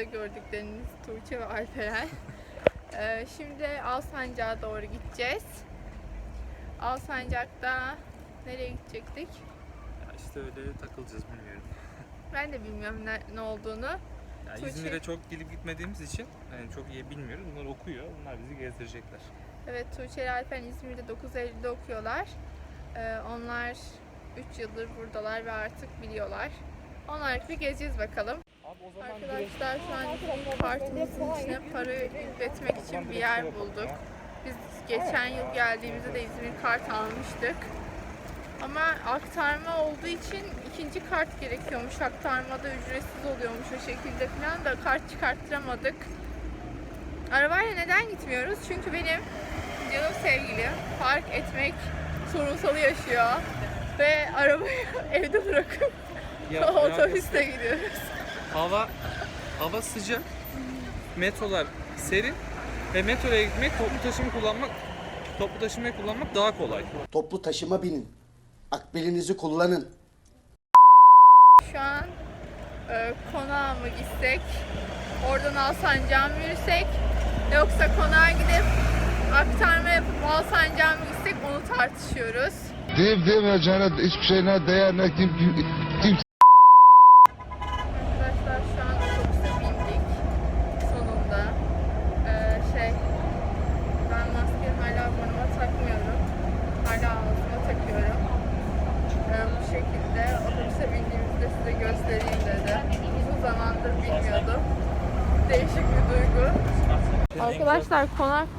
Şu arkada gördükleriniz Tuğçe ve Alperen. Ee, şimdi Alsancak'a doğru gideceğiz. Alsancak'ta nereye gidecektik? Ya işte öyle takılacağız bilmiyorum. Ben de bilmiyorum ne, ne olduğunu. Ya Tuğçe- İzmir'e çok gelip gitmediğimiz için yani çok iyi bilmiyoruz. Bunlar okuyor. Bunlar bizi gezdirecekler. Evet Tuğçe ile Alperen İzmir'de 9 Eylül'de okuyorlar. Ee, onlar 3 yıldır buradalar ve artık biliyorlar. Onlarla bir gezeceğiz bakalım. Arkadaşlar şu an kartımızın içine para yükletmek için bir yer bulduk. Biz geçen yıl geldiğimizde de İzmir kart almıştık. Ama aktarma olduğu için ikinci kart gerekiyormuş. Aktarmada ücretsiz oluyormuş o şekilde falan da kart çıkarttıramadık. Arabayla neden gitmiyoruz? Çünkü benim canım sevgilim park etmek sorunsalı yaşıyor. Ve arabayı evde bırakıp otobüste gidiyoruz. Hava hava sıcak. Metrolar serin ve metroya gitmek toplu taşıma kullanmak toplu taşımayı kullanmak daha kolay. Toplu taşıma binin. Akbilinizi kullanın. Şu an e, konağa mı gitsek, oradan Alsancak'a mı yürüsek, yoksa konağa gidip aktarma yapıp Alsancak'a mı gitsek onu tartışıyoruz. Deyip demeyeceğine hiçbir şeyine değer ne kim, kim, kim Arkadaşlar şu an otobüse bindik sonunda. Ee, şey, ben maskeyi hala burnuma takmıyorum. Hala ağzıma takıyorum. Ee, bu şekilde otobüse bindiğimizde size göstereyim dedim. Uzun zamandır bilmiyordum. Değişik bir duygu. Arkadaşlar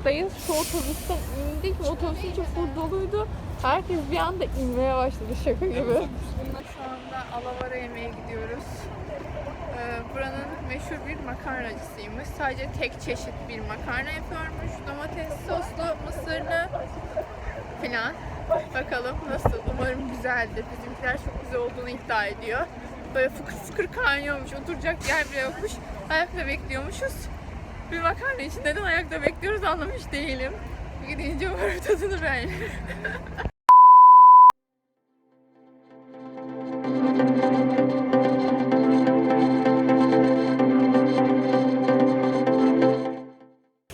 konaktayız. Şu otobüsten indik ve otobüsün çok full doluydu. Herkes bir anda inmeye başladı şaka gibi. Şu anda Alavara yemeğe gidiyoruz. Ee, buranın meşhur bir makarnacısıymış. Sadece tek çeşit bir makarna yapıyormuş. Domates soslu, mısırlı filan. Bakalım nasıl? Umarım güzeldir. Bizimkiler çok güzel olduğunu iddia ediyor. Böyle fıkır fıkır kaynıyormuş. Oturacak yer bile yokmuş. Ayakta bekliyormuşuz. Bir makarna için neden ayakta bekliyoruz anlamış değilim. Gidince umarım tadını beğenirim.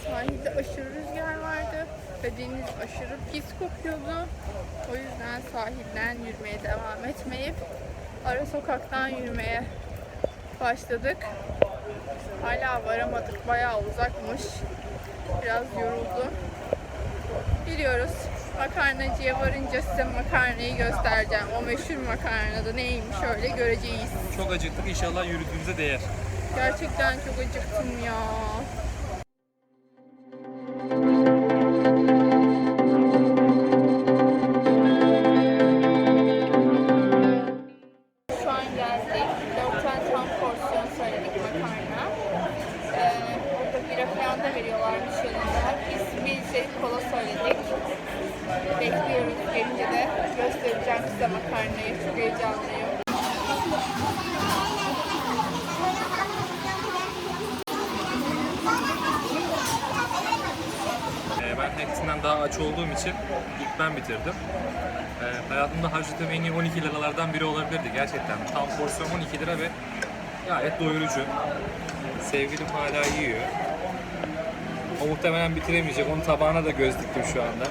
Sahilde aşırı rüzgar vardı ve deniz aşırı pis kokuyordu. O yüzden sahilden yürümeye devam etmeyip ara sokaktan yürümeye başladık. Hala varamadık. Bayağı uzakmış. Biraz yoruldum. Gidiyoruz. Makarnacıya varınca size makarnayı göstereceğim. O meşhur makarnada neymiş öyle göreceğiz. Çok acıktık inşallah yürüdüğümüze değer. Gerçekten çok acıktım ya. Gerçekten. Tam porsiyon 12 lira ve gayet doyurucu. Sevgilim hala yiyor. O muhtemelen bitiremeyecek. Onun tabağına da göz diktim şu anda.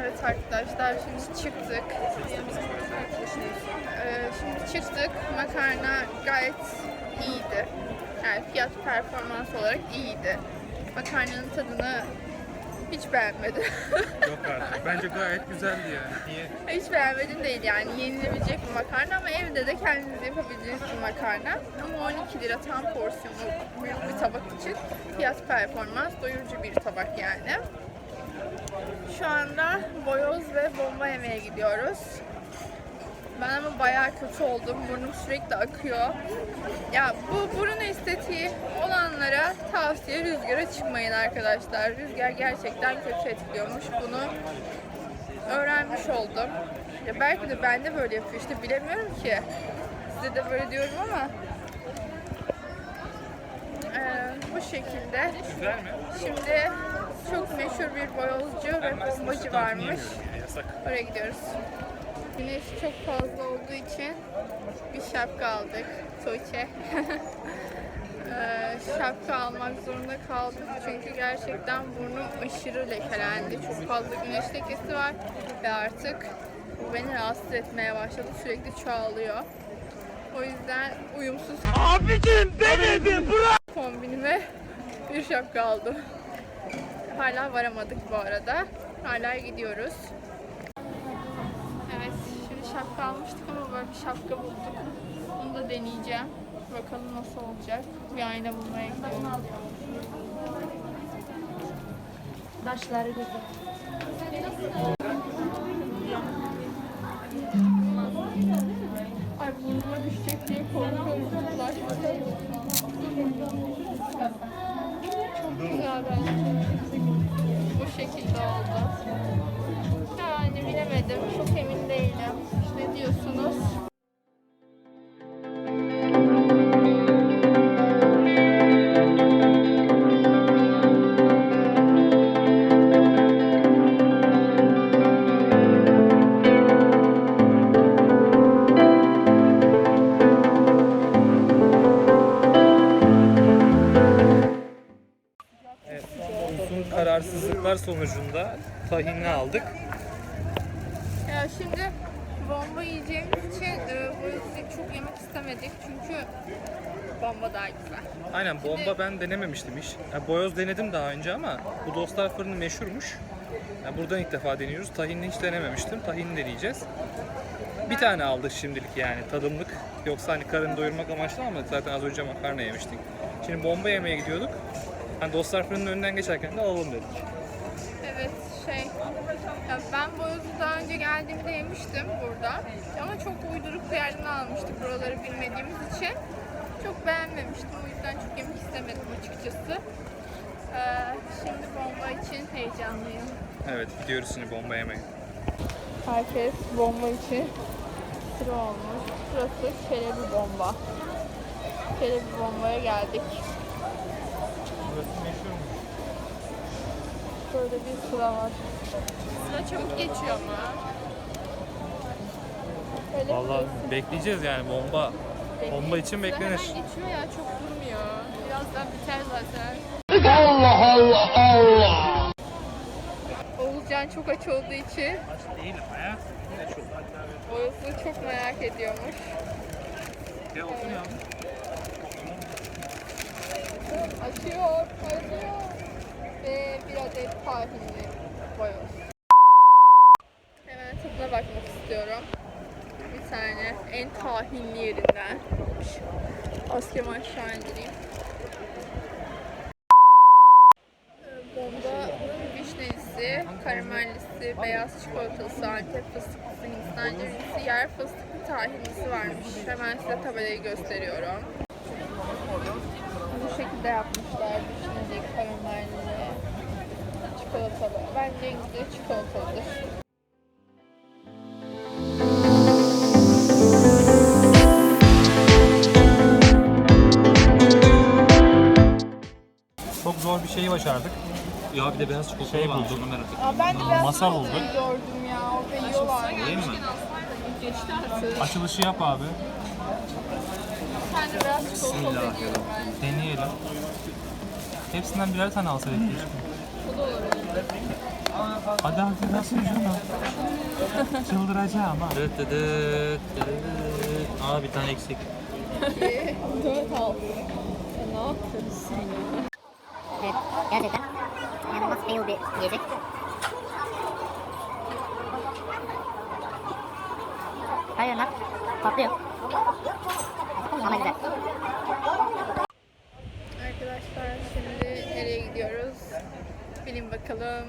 Evet arkadaşlar şimdi çıktık. Ee, şimdi çıktık. Makarna gayet iyiydi. Yani fiyat performans olarak iyiydi. Makarnanın tadını hiç beğenmedim. Yok artık. Bence gayet güzeldi yani. Niye? hiç beğenmedim değil yani yenilebilecek bir makarna ama evde de kendiniz yapabileceğiniz bir makarna. Ama 12 lira tam porsiyonu büyük bir tabak için fiyat performans doyurucu bir tabak yani. Şu anda boyoz ve bomba yemeye gidiyoruz. Ben ama bayağı kötü oldum. Burnum sürekli akıyor. Ya bu burun estetiği olanlara tavsiye rüzgara çıkmayın arkadaşlar. Rüzgar gerçekten kötü etkiliyormuş. Bunu öğrenmiş oldum. Ya belki de ben de böyle yapıyor işte bilemiyorum ki. Size de böyle diyorum ama Ee, bu şekilde. Şimdi çok meşhur bir boyozcu ve bombacı varmış. Oraya gidiyoruz. Güneş çok fazla olduğu için bir şapka aldık. Tuğçe. Şapka almak zorunda kaldık çünkü gerçekten burnum aşırı lekelendi. Çok fazla güneş lekesi var ve artık bu beni rahatsız etmeye başladı. Sürekli çoğalıyor. O yüzden uyumsuz Abicim denedim bırak! Kombinime bir şapka aldım. Hala varamadık bu arada. Hala gidiyoruz. Evet, şimdi şapka almıştık ama böyle bir şapka bulduk. Bunu da deneyeceğim. Bakalım nasıl olacak. Bir ayna bulmaya gidiyorum. Başları güzel. Ay burnuma düşecek diye korkuyorum. Sonucunda tahinli aldık. Ya şimdi bomba yiyeceğimiz için e, bu yüzden çok yemek istemedik. Çünkü bomba daha güzel. Aynen bomba ben denememiştim hiç. Yani boyoz denedim daha önce ama bu dostlar fırını meşhurmuş. Yani buradan ilk defa deniyoruz. Tahinli hiç denememiştim. Tahinli deneyeceğiz. Bir tane aldık şimdilik yani tadımlık. Yoksa hani karın doyurmak amaçlı almadık. Zaten az önce makarna yemiştik. Şimdi bomba yemeye gidiyorduk. Hani dostlar fırının önünden geçerken de alalım dedik. Ben boyozu daha önce geldiğimde yemiştim burada. Ama çok uyduruk bir yerden almıştık buraları bilmediğimiz için. Çok beğenmemiştim. O yüzden çok yemek istemedim açıkçası. Ee, şimdi bomba için heyecanlıyım. Evet gidiyoruz şimdi bomba yemeye. Herkes bomba için sıra olmuş. Burası Çelebi Bomba. Çelebi Bomba'ya geldik. Burası meşhurmuş. Böyle bir sıra var. Sıra çabuk geçiyor mu? Öyle Vallahi bekleyeceğiz yani bomba. Bomba için beklenir. hemen geçiyor ya çok durmuyor. Birazdan biter zaten. Allah Allah Allah. Oğuzcan çok aç olduğu için Aç değilim ya. Yine çok. Oğuz'u çok merak ediyormuş. Ya. Açıyor, açıyor. Ve bir adet tahinli boyoz. İstiyorum. Bir tane en tahinli yerinden. Askemi aşağı indireyim. Bomba vişnelisi, karamellisi, beyaz çikolatalısı, antep fıstıklısı, hindistan yer fıstıklı tahinlisi varmış. Hemen size tabelayı gösteriyorum. Bu şekilde yapmışlar. Vişneli, karamelli, çikolatalı. Bence en güzeli çikolatalıdır. Başardık. Ya bir de beyaz çikolata şey bulduk. merak ettim. Aa, ben de biraz Masal oldu. gördüm ya. Orada yiyorlar. Değil mi? Geçti artık. Açılışı yap abi. Bir tane beyaz çikolata deniyorum ben. Deneyelim. Hepsinden birer tane alsaydık keşke. Hadi hadi nasıl şunu? Çıldıracağım ha. Dıt dıt dıt dıt. Aa bir tane eksik. Dört altı. Ya ne yapıyorsun ya? Evet, gerçekten inanılmaz fail bir yiyecek. Hayır lan, patlıyor. Ama güzel. Arkadaşlar şimdi nereye gidiyoruz? Bilin bakalım.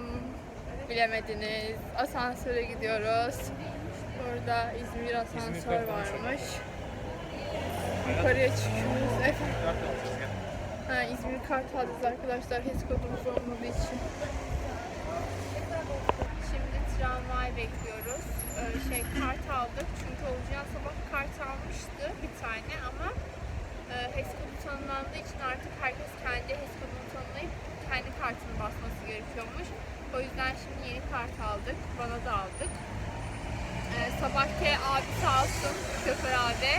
Bilemediniz. Asansöre gidiyoruz. Burada İzmir asansör varmış. Yukarıya çıkıyoruz. Efendim. Ha, İzmir Kartal'dayız arkadaşlar. HES kodumuz olmadığı için. Şimdi tramvay bekliyoruz. Ee, şey kart aldık çünkü Olcan sabah kart almıştı bir tane ama e, HES kodu tanımlandığı için artık herkes kendi HES kodunu tanımlayıp kendi kartını basması gerekiyormuş. O yüzden şimdi yeni kart aldık. Bana da aldık. Ee, sabahki abi sağ olsun şoför abi.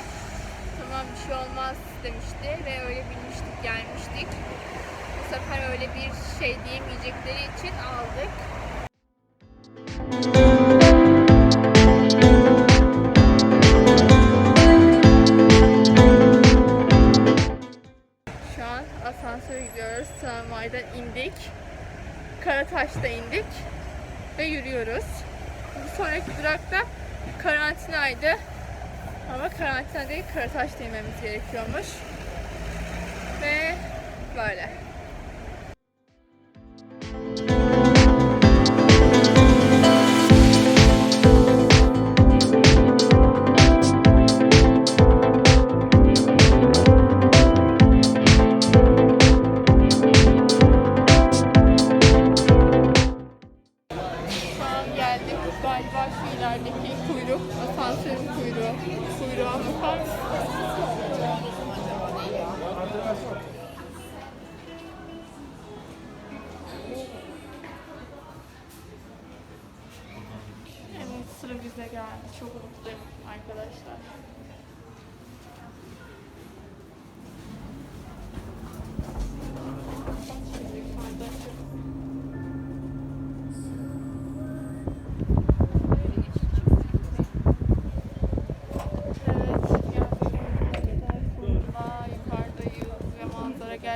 Tamam bir şey olmaz demişti ve öyle binmiştik gelmiştik. Bu sefer öyle bir şey diyemeyecekleri için aldık. Şu an asansöre gidiyoruz. Tramvaydan indik. Karataş'ta indik. Ve yürüyoruz. Bir sonraki durakta karantinaydı. Ama karantina değil Karataş'ta inmemiz gerekiyormuş. Ve böyle.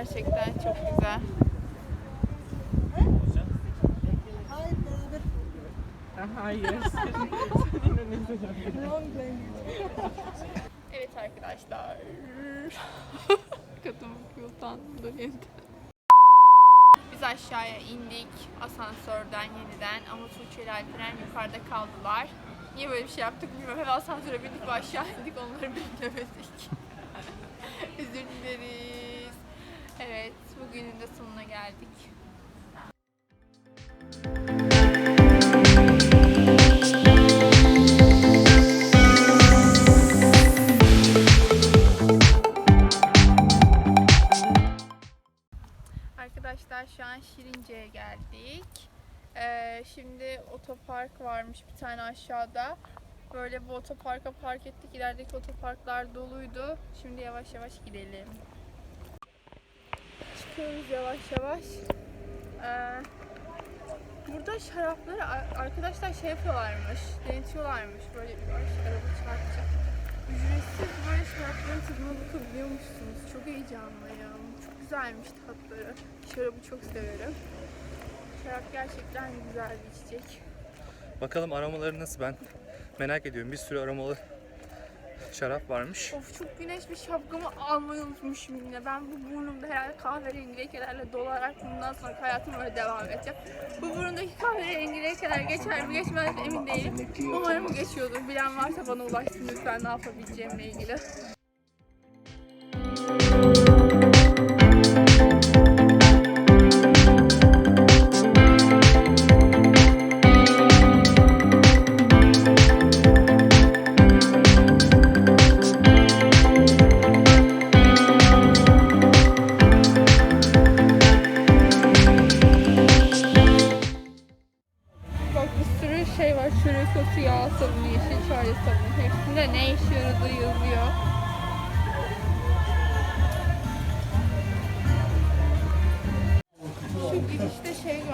Gerçekten çok güzel. Evet arkadaşlar. Kadın yoldan dönüyordu. Biz aşağıya indik asansörden yeniden ama Tuğçe ile Alperen yukarıda kaldılar. Niye böyle bir şey yaptık bilmiyorum. Hemen asansöre bindik ve aşağı indik onları beklemedik. Özür. Evet bugünün de sonuna geldik. Arkadaşlar şu an Şirince'ye geldik. Ee, şimdi otopark varmış bir tane aşağıda. Böyle bu otoparka park ettik. İlerideki otoparklar doluydu. Şimdi yavaş yavaş gidelim. Çıkıyoruz yavaş yavaş. Ee, burada şarapları ar- arkadaşlar şey yapıyorlarmış. Denetiyorlarmış. Böyle bir ay, araba çarpacak. Ücretsiz böyle şarapların tadına bakabiliyormuşsunuz. Çok heyecanlıyım. Çok güzelmiş tatları. Şarabı çok severim. Şarap gerçekten güzel bir içecek. Bakalım aromaları nasıl ben merak ediyorum. Bir sürü aromalı şarap varmış. Of çok güneş bir şapkamı almayı unutmuşum yine. Ben bu burnumda herhalde kahverengi lekelerle dolarak bundan sonra hayatım öyle devam edecek. Bu burundaki kahverengi lekeler geçer mi geçmez mi emin değilim. Umarım geçiyordur. Bilen varsa bana ulaşsın lütfen ne yapabileceğimle ilgili.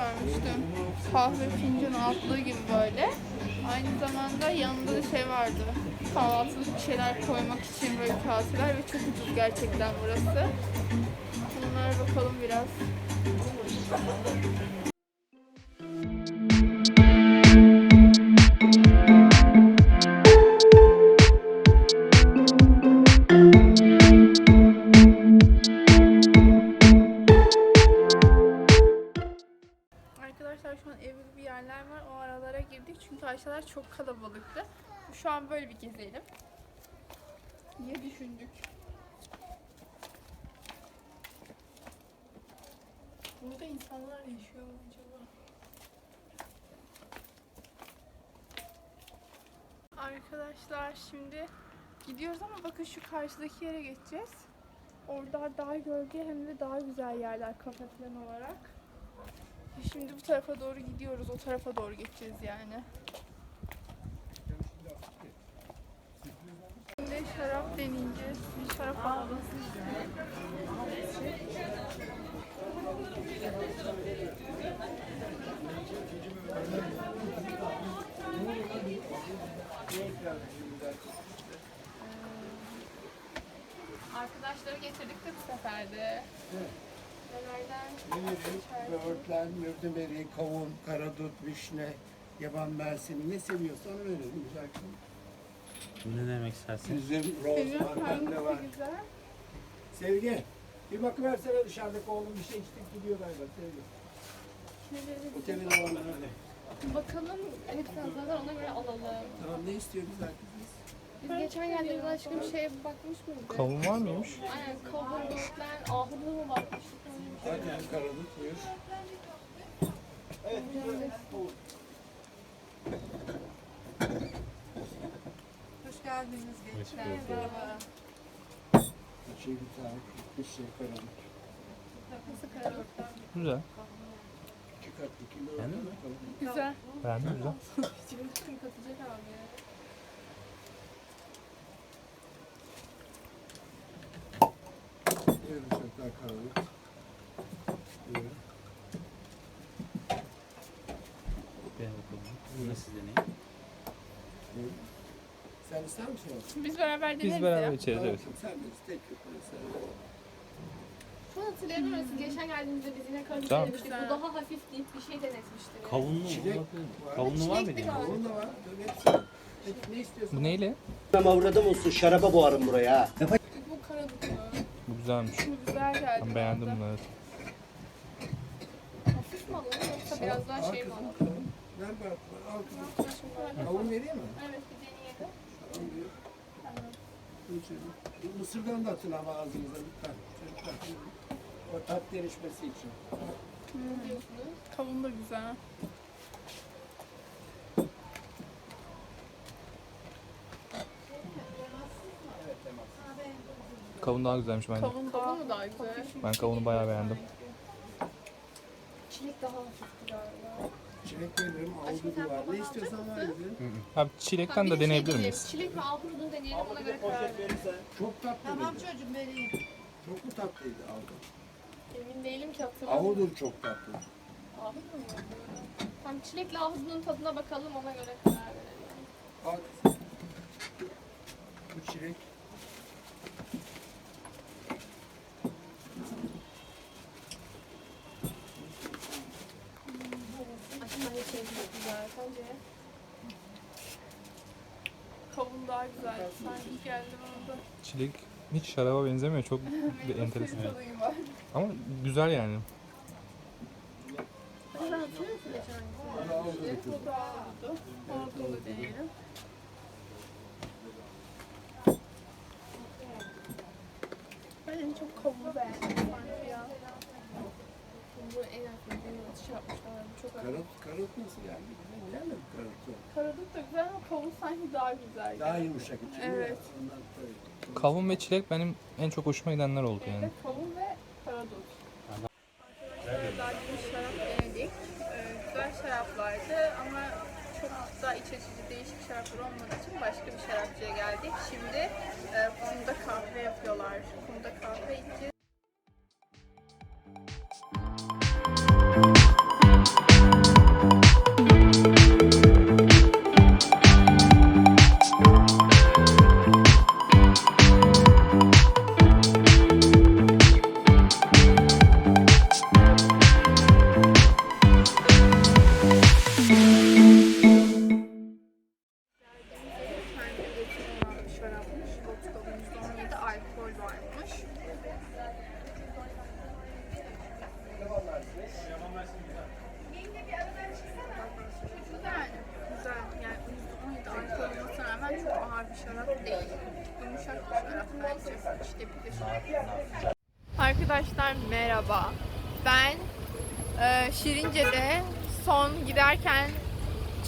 Görmüştüm. Kahve fincanı altlığı gibi böyle. Aynı zamanda yanında da şey vardı. Kahvaltılık bir şeyler koymak için böyle kaseler ve çok ucuz gerçekten burası. Bunlara bakalım biraz. arkadaşlar. Şimdi gidiyoruz ama bakın şu karşıdaki yere geçeceğiz. Orada daha gölge hem de daha güzel yerler kafe falan olarak. Şimdi bu tarafa doğru gidiyoruz. O tarafa doğru geçeceğiz yani. Şimdi şarap deneyeceğiz. Bir şarap bağlaması Arkadaşları getirdik de bu sefer de. Nelerden? Böğürtlen, mürdümeri, kavun, karadut, vişne, yaban mersini ne seviyorsan onu verelim güzel kızım. Ne demek istersin? Üzüm, roz, var. hangisi güzel? Sevgi, bir bakıversene dışarıdaki oğlum bir şey içtik gidiyor galiba Sevgi. Otelin olanlar öyle. Bakalım hepsini zaten ona göre alalım. Tamam ne istiyor güzel kızımız? Biz geçen geldiğimizde aşkım şeye bakmış mıydık? Kavun var mıymış? Aynen kavun, böğürtlen, ahududu mu bakmıştık? Zaten karadut buyur. Hoş geldiniz gençler. Merhaba. Şey güzel, bir şey karadut. Nasıl karadutlar? Güzel. Beğendin mi? Güzel. Beğendim güzel. Şimdi kim katacak abi? Karadut. Buyurun. Beğen bakalım. Bunu siz deneyin. Sen ister misin? Biz beraber deneriz Biz beraber içeriz evet. Sen de tek an hatırlayamıyorum. Siz geçen geldiğinizde biz yine karadut Tamam. denemiştik. Bu daha hafif deyip bir şey denetmiştiniz. Kavunlu mu? Çilek var. Kavunlu var mıydı? Çilekli yani? galiba. Onun da var. Hepsi. Ne, ne istiyorsun? Bu neyle? Avradım olsun şaraba boğarım buraya ha. Bu mu? Bu güzelmiş. Bu güzel geldi. Ben beğendim bana bunu da. evet. Hafif mi alalım yoksa biraz daha şey mi alalım? Ver bak. Al kızım. Kavun vereyim mi? Evet bir deneyelim. Mısırdan da atın ama ağzınıza lütfen. Çocuklar. O tat gelişmesi için. Kavun da güzel. Kavun daha güzelmiş bence. Kavun daha mı daha güzel? Ben kavunu bayağı beğendim. Çilek daha hafifti galiba. Çilek veririm. Avududu var. Ne istiyorsan var bize. Abi çilekten de deneyebilir miyiz? Çilek ve ahududunu deneyelim ona göre karar verelim. Çok tatlı. Tamam çocuğum vereyim. Çok mu tatlıydı avudur? Emin değilim ki hatırlamıyorum. Avudur çok tatlı. Ahudud mu? Tam çilekle ahududunun tadına bakalım ona göre karar verelim. Kızım. Bu çilek. Aslında her şey çok güzel. Sence? Kavun daha güzel. Sanki geldi bana da. Çilek hiç şaraba benzemiyor. Çok bir enteresan. Tadıyım var. Ama güzel yani. Ben en çok kavuğu beğendim. Bu en azından benim atış yapmışlar. Çok. Karot, karot nasıl geldi? Güzel gelmedi karotu. Karadut da güzel ama kavun sanki daha güzel. Daha yumuşak içi. Evet. Ondan tabii. Kavun ve çilek benim en çok hoşuma gidenler oldu yani. Evet, kavun ve karadut. Arkadaşlar daha bir şarap denedik. Ee, güzel şaraplardı ama çok da iç değişik şaraplar olmadığı için başka bir şarapçıya geldik. Şimdi e, kumda kahve yapıyorlar. Kumda kahve içeceğiz.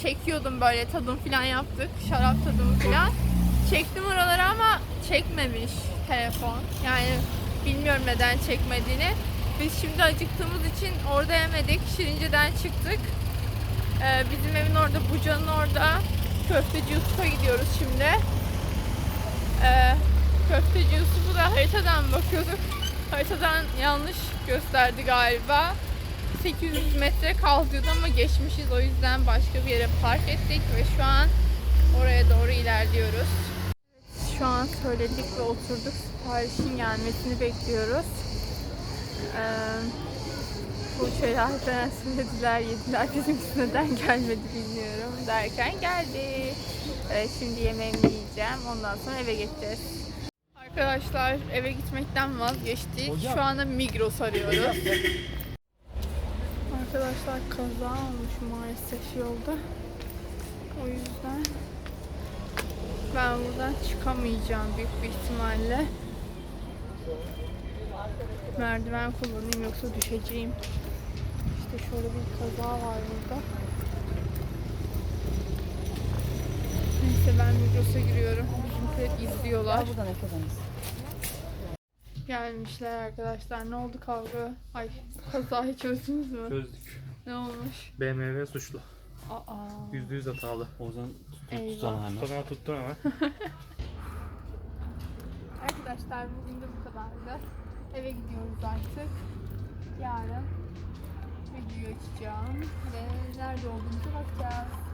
Çekiyordum böyle tadım falan yaptık. Şarap tadımı falan. Çektim oraları ama çekmemiş telefon. Yani bilmiyorum neden çekmediğini. Biz şimdi acıktığımız için orada yemedik. Şirince'den çıktık. Ee, bizim evin orada, Buca'nın orada köfteci Yusuf'a gidiyoruz şimdi. Ee, köfteci Yusuf'u da haritadan bakıyorduk. Haritadan yanlış gösterdi galiba. 800 metre kal diyordu ama geçmişiz. O yüzden başka bir yere park ettik ve şu an oraya doğru ilerliyoruz. Şu an söyledik ve oturduk. Siparişin gelmesini bekliyoruz. Ee, bu şeyler falan söylediler, yediler. Bizimkisi neden gelmedi bilmiyorum derken geldi. Evet, şimdi yemeğimi yiyeceğim. Ondan sonra eve geçeceğiz. Arkadaşlar eve gitmekten vazgeçtik. Şu anda Migros arıyoruz. Arkadaşlar kaza olmuş maalesef yolda. O yüzden ben buradan çıkamayacağım büyük bir ihtimalle. Merdiven kullanayım yoksa düşeceğim. İşte şöyle bir kaza var burada. Neyse ben Migros'a giriyorum. Bizimkiler izliyorlar. Gelmişler arkadaşlar. Ne oldu kavga? Ay kazayı çözdünüz mü? Çözdük. Ne olmuş? BMW suçlu. Aa. %100 hatalı. Ozan Eyvah. tut tutalım hemen. Sonra tuttun ama. Arkadaşlar bugün de bu kadardı. Eve gidiyoruz artık. Yarın video açacağım ve nerede olduğumuza bakacağız.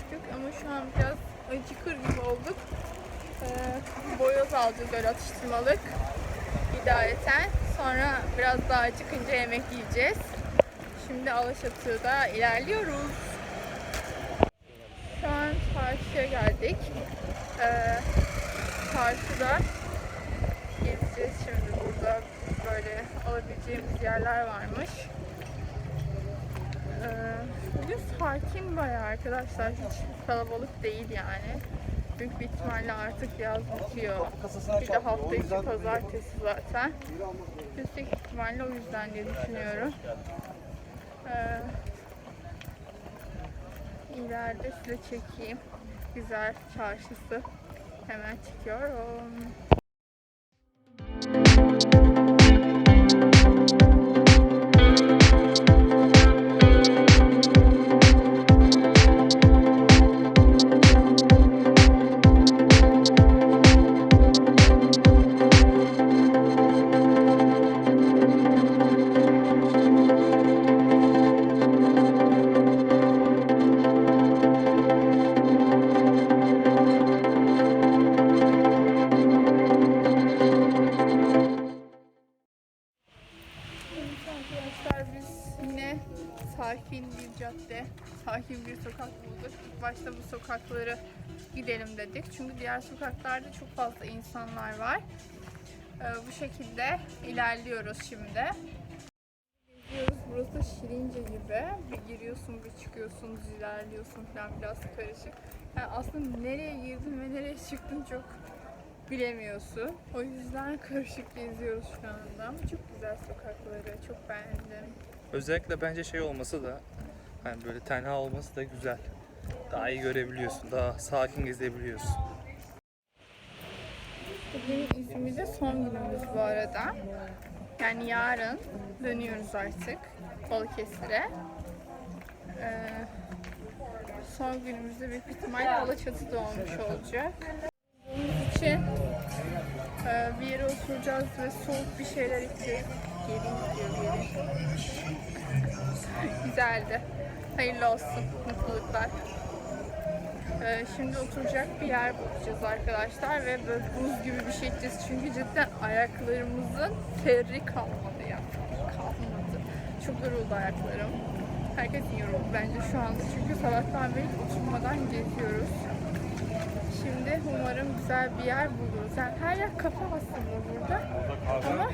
Düşünmüştük ama şu an biraz acıkır gibi olduk. Ee, boyoz aldık böyle atıştırmalık idareten. Sonra biraz daha acıkınca yemek yiyeceğiz. Şimdi Alaçatı'da ilerliyoruz. Şu an çarşıya geldik. Ee, çarşıda gezeceğiz şimdi burada böyle alabileceğimiz yerler varmış. Ee, bugün sakin bayağı arkadaşlar hiç kalabalık değil yani. Büyük bir ihtimalle artık yaz bitiyor. Bir de hafta içi pazartesi zaten. Yüksek ihtimalle o yüzden diye düşünüyorum. Ee, ileride size çekeyim. Güzel çarşısı. Hemen çekiyorum. Başta bu sokakları gidelim dedik. Çünkü diğer sokaklarda çok fazla insanlar var. Ee, bu şekilde ilerliyoruz şimdi. Geziyoruz. Burası Şirince gibi. Bir giriyorsun, bir çıkıyorsun, ilerliyorsun falan biraz karışık. Yani aslında nereye girdin ve nereye çıktın çok bilemiyorsun. O yüzden karışık geziyoruz şu anda. Ama çok güzel sokakları. Çok beğendim. Özellikle bence şey olması da hani böyle tenha olması da güzel. Daha iyi görebiliyorsun. Daha sakin gezebiliyorsun. Bugün İzmir'de son günümüz bu arada. Yani yarın dönüyoruz artık Balıkesir'e. Ee, son günümüzde büyük ihtimalle Alaçatı'da olmuş olacak. Bunun için e, bir yere oturacağız ve soğuk bir şeyler içeceğiz. Gelin gidiyor gelin. Güzeldi. Hayırlı olsun. Mutluluklar. Ee, şimdi oturacak bir yer bulacağız arkadaşlar ve böyle buz gibi bir şey içeceğiz çünkü cidden ayaklarımızın terri kalmadı ya. Kalmadı. Çok yoruldu ayaklarım. Herkesin yoruldu bence şu anda çünkü sabahtan beri oturmadan geziyoruz. Şimdi umarım güzel bir yer buluruz. Yani her yer kafe aslında burada. Ama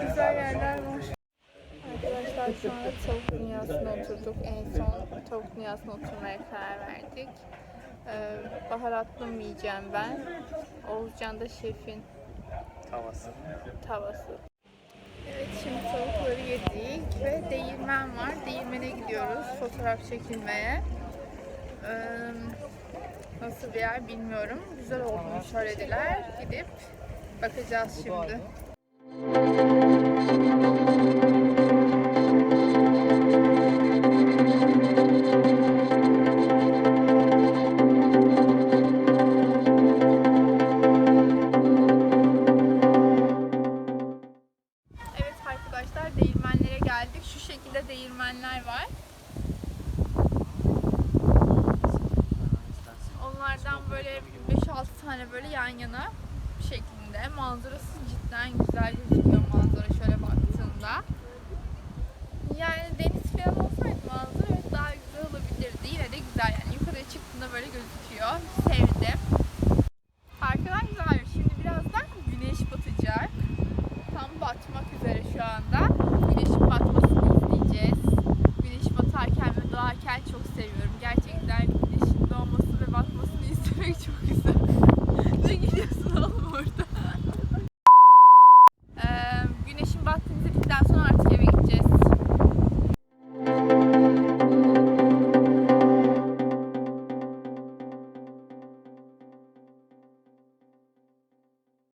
güzel yerler var. Arkadaşlar şu anda tavuk dünyasına oturduk. En son tavuk dünyasına oturmaya karar verdik. Ee, baharatlı mı yiyeceğim ben? Oğuzcan da şefin Tavası. tavası. Evet şimdi tavukları yedik ve değirmen var. Değirmene gidiyoruz fotoğraf çekilmeye. Ee, nasıl bir yer bilmiyorum. Güzel olduğunu söylediler. Gidip bakacağız şimdi. Evet 5-6 tane böyle yan yana bir şekilde. Manzarası cidden güzel gözüküyor manzara şöyle baktığında. Yani deniz falan olsaydı manzara daha güzel olabilirdi. Yine de güzel yani yukarıya çıktığında böyle gözüküyor.